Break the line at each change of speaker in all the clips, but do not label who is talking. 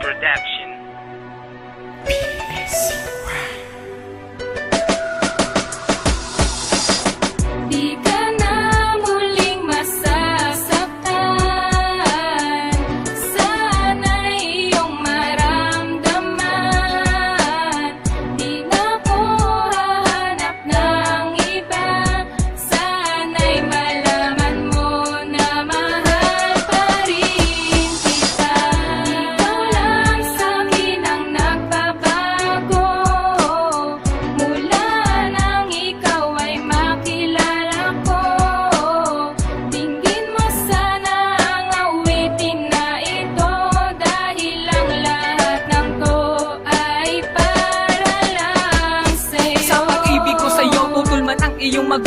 Production.
Di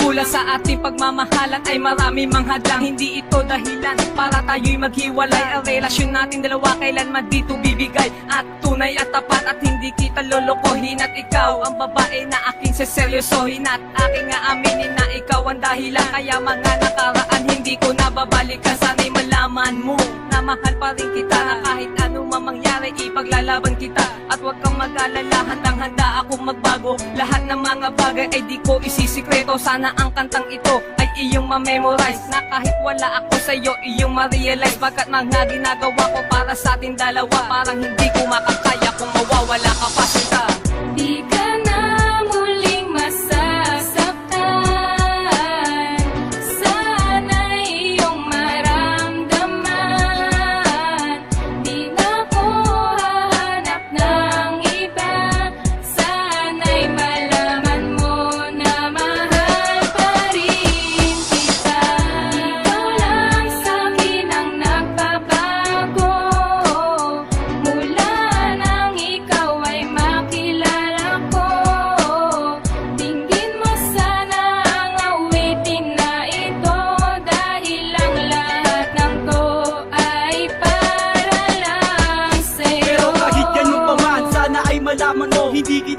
magulang Sa ating pagmamahalan ay marami mang hadlang. Hindi ito dahilan para tayo'y maghiwalay. Ang relasyon natin dalawa kailanman dito bibigay. At tunay at tapat at hindi kita lolokohin. At ikaw ang babae na aking seseryosohin. At aking nga aminin na ikaw ang dahilan. Kaya mga nakaraan hindi ko nababalikan Sana'y malaman mo na mahal pa rin kita Na kahit ano man mangyari ipaglalaban kita. At huwag kang mag-alala handang handa akong magbago. Lahat ng mga bagay ay di ko isisikreto. Sana ang kantang ito ay iyong ma-memorize. Na kahit wala ako sa'yo iyong ma-realize. Bagkat mga ginagawa ko para sa ating dalawa Parang hindi ko makakaya kung mawawala ka pa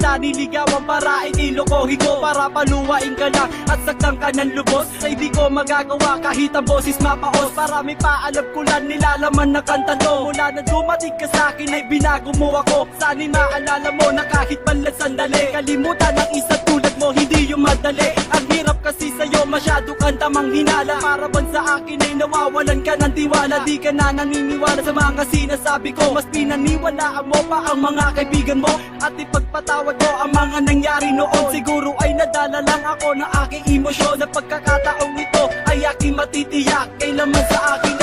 kita
niligawan para inilokohin ko Para paluwain ka lang at saktan ka ng lubos Ay di ko magagawa kahit ang boses mapaos. Para may paalam ko lang nilalaman na kanta to. Mula na dumating ka sa akin ay binago mo ako. Sana'y maalala mo na kahit banlat sandali Kalimutan ang isa masyado kang tamang hinala. Para ban sa akin ay nawawalan ka ng tiwala. Di ka na naniniwala sa mga sinasabi ko. Mas pinaniwalaan mo pa ang mga kaibigan mo. At ipagpatawad ko ang mga nangyari noon. Siguro ay nadala lang ako ng aking emosyon. Sa pagkakataong ito ay aking matitiyak. Kailanman sa akin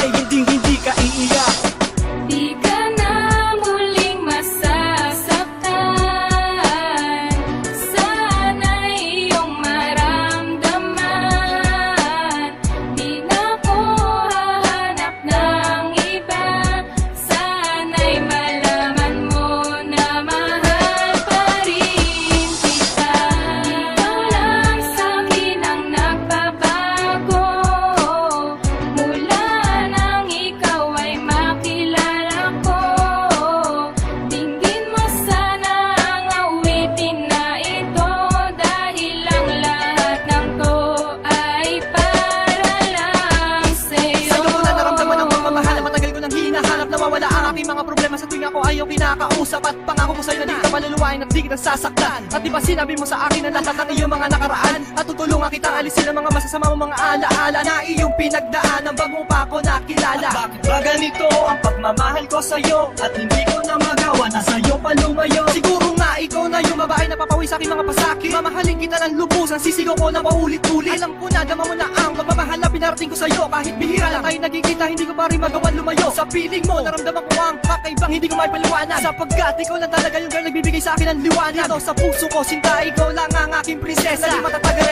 tuwing ako ayaw kinakausap At pangako ko sa'yo na di ka paluluwain at di kita sasaktan. At di ba sinabi mo sa akin na lahat ng iyong mga nakaraan? At tutulungan kitang alisin ang mga masasama mong mga alaala Na iyong pinagdaanan bago pa ako nakilala. Bakit ba ganito ang pagmamahal ko sa'yo At hindi ko na magawa na sa'yo pa lumayo? Siguro nga ikaw na yung babae na papawi sa aking mga pasakit. Mamahalin kita ng lubusan, sisigaw ko na paulit-ulit. Alam ko na, dama mo na ang pagmamahal na pinarating ko sa'yo. Kahit bihira lang tayo nagkikita, hindi ko pa rin magawa lumayo. Sa piling mo, naramdaman ko ang kakaibang hindi ko maipaliwanag Sapagkat ikaw lang talaga yung girl nagbibigay sa akin ng liwanag. Dito sa puso ko, sinta, ikaw lang ang aking prinsesa. Di matatag